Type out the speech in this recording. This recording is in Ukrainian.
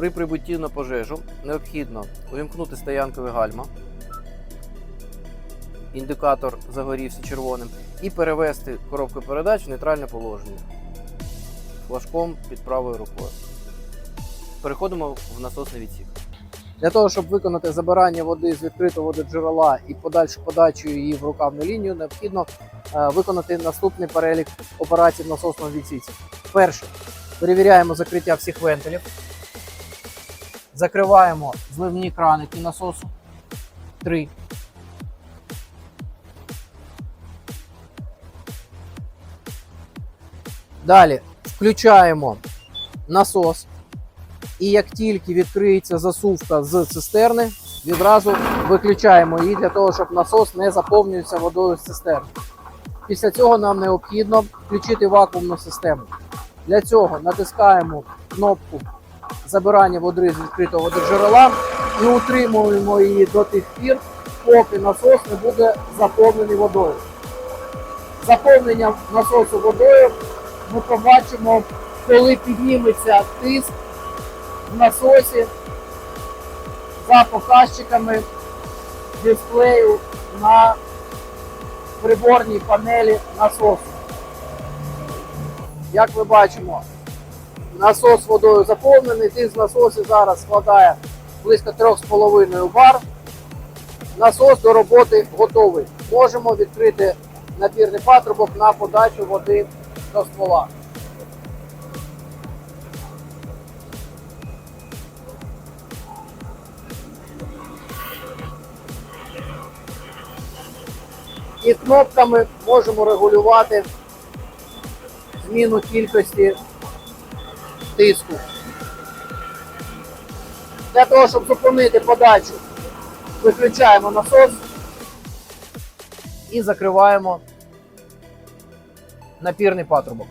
При прибутті на пожежу необхідно увімкнути стоянкове гальма. Індикатор загорівся червоним, і перевести коробку передач в нейтральне положення флажком під правою рукою. Переходимо в насосний відсік. Для того, щоб виконати забирання води з відкритого вододжерела і подальшу подачу її в рукавну лінію, необхідно е, виконати наступний перелік операцій в насосному відсіці. Перше, перевіряємо закриття всіх вентилів. Закриваємо зливні краники насосу. Три. Далі включаємо насос. І як тільки відкриється засувка з цистерни, відразу виключаємо її для того, щоб насос не заповнювався водою з цистерни. Після цього нам необхідно включити вакуумну систему. Для цього натискаємо кнопку забирання води з відкритого вододжерела і утримуємо її до тих пір, поки насос не буде заповнений водою. Заповнення насосу водою ми побачимо, коли підніметься тиск в насосі за показчиками дисплею на приборній панелі насосу. Як ми бачимо, насос водою заповнений, тиск в насосі зараз складає близько 3,5 бар. Насос до роботи готовий. Можемо відкрити набірний патрубок на подачу води до ствола. І кнопками можемо регулювати зміну кількості тиску. Для того, щоб зупинити подачу, виключаємо насос і закриваємо напірний патрубок.